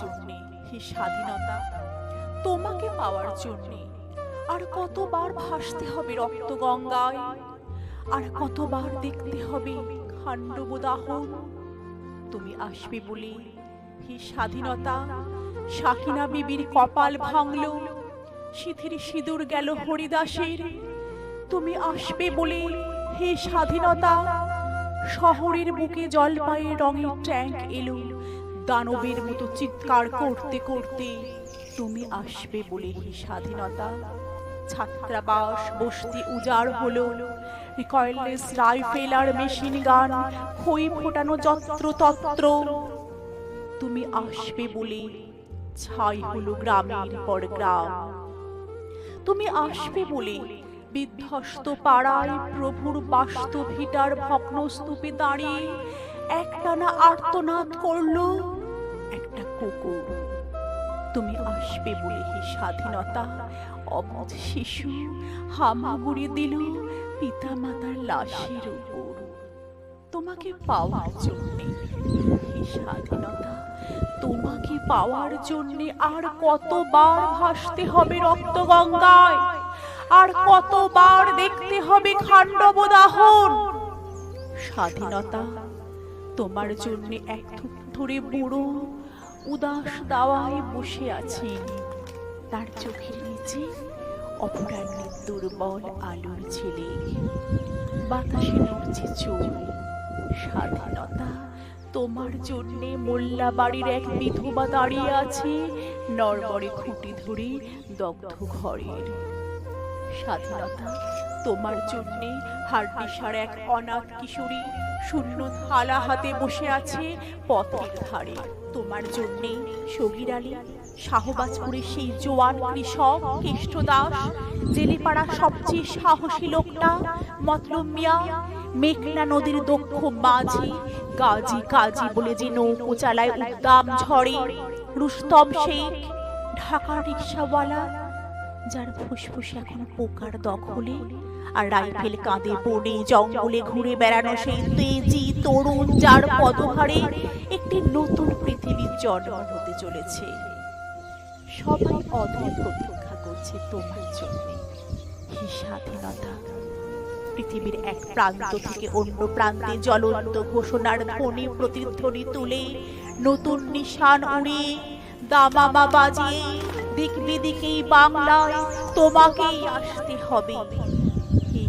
জন্যে হে স্বাধীনতা, তোমাকে পাওয়ার জন্যে আর কতবার ভাসতে হবে রক্ত গঙ্গায় আর কতবার দেখতে হবে খাণ্ডবদাহন তুমি আসবে বলে হি স্বাধীনতা, সাকিনা বিবির কপাল ভাঙল, সিথির সিঁদুর গেল হরিদাসের। তুমি আসবে বলে হে স্বাধীনতা, শহরের বুকে জলপাইয়ের রঙের ট্যাঙ্ক এলো দানবের মতো চিৎকার করতে করতে তুমি আসবে বলে স্বাধীনতা। ছাত্রাবাস, বসতি উজাড় হলো। রিকয়েললেস রাইফেল আর মেশিন গান খই ফোটানো যত্র তত্র তুমি আসবে বলে ছাই হলো গ্রামের পর গ্রাম। তুমি আসবে বলে বিধ্বস্ত পাড়ায় প্রভুর বাস্তু ভিটার ভগ্ন স্তূপে দাঁড়িয়ে একটানা আর্তনাদ করল। একটা কুকুর। তুমি আসবে বলে হে স্বাধীনতা অবধ শিশু হামাগুড়ি দিল পিতা মাতার লাশের উপর। তোমাকে পাওয়ার জন্যে স্বাধীনতা, তোমাকে পাওয়ার জন্যে আর কতবার ভাসতে হবে রক্ত গঙ্গায় আর কতবার দেখতে হবে খান্ডব দাহন? স্বাধীনতা তোমার জন্যে এক থুপ ধরে বুড়ো উদাস দাওয়ায় বসে আছেন তার চোখের নিচে অপরাহ্নের দুর্বল আলোর ছেলে বাতাসে নড়ছে চোখ স্বাধীনতা তোমার জন্যে মোল্লা বাড়ির এক বিধবা দাঁড়িয়ে আছে, নরবরে খুঁটি ধরে দগ্ধ ঘরের। স্বাধীনতা তোমার জন্যে হাড্ডিসার এক অনাথ কিশোরী শূন্য থালা হাতে বসে আছে পথের ধারে। তোমার জন্যে সগির আলী শাহবাজপুরের সেই জোয়ান কৃষক কেষ্টদাস জেলেপাড়া সবচেয়ে সাহসী লোকটা মতলব মিয়া, মেঘনা নদীর দক্ষ মাঝি গাজী কাজী বলে যে নৌকো চালায় উদ্দাম ঝড়ে, রুস্তম শেখ, ঢাকা রিক্সাওয়ালা যার ফুসফুসে এখন পোকার দখলে আর রাইফেল কাঁধে বনে জঙ্গলে ঘুরে বেড়ানো সেই তেজি তরুণ যার পদভারে একটি নতুন পৃথিবীর জন্ম হতে চলেছে। সবাই অধীর প্রতীক্ষা করছে তোমার জন্য। হে স্বাধীনতা পৃথিবীর এক প্রান্ত থেকে অন্য প্রান্তে জ্বলন্ত ঘোষণার ধ্বনি প্রতিধ্বনি তুলে নতুন নিশান উড়ে দামামা বাজিয়ে দিক বিদিকেই বাংলায় তোমাকেই আসতে হবে। এই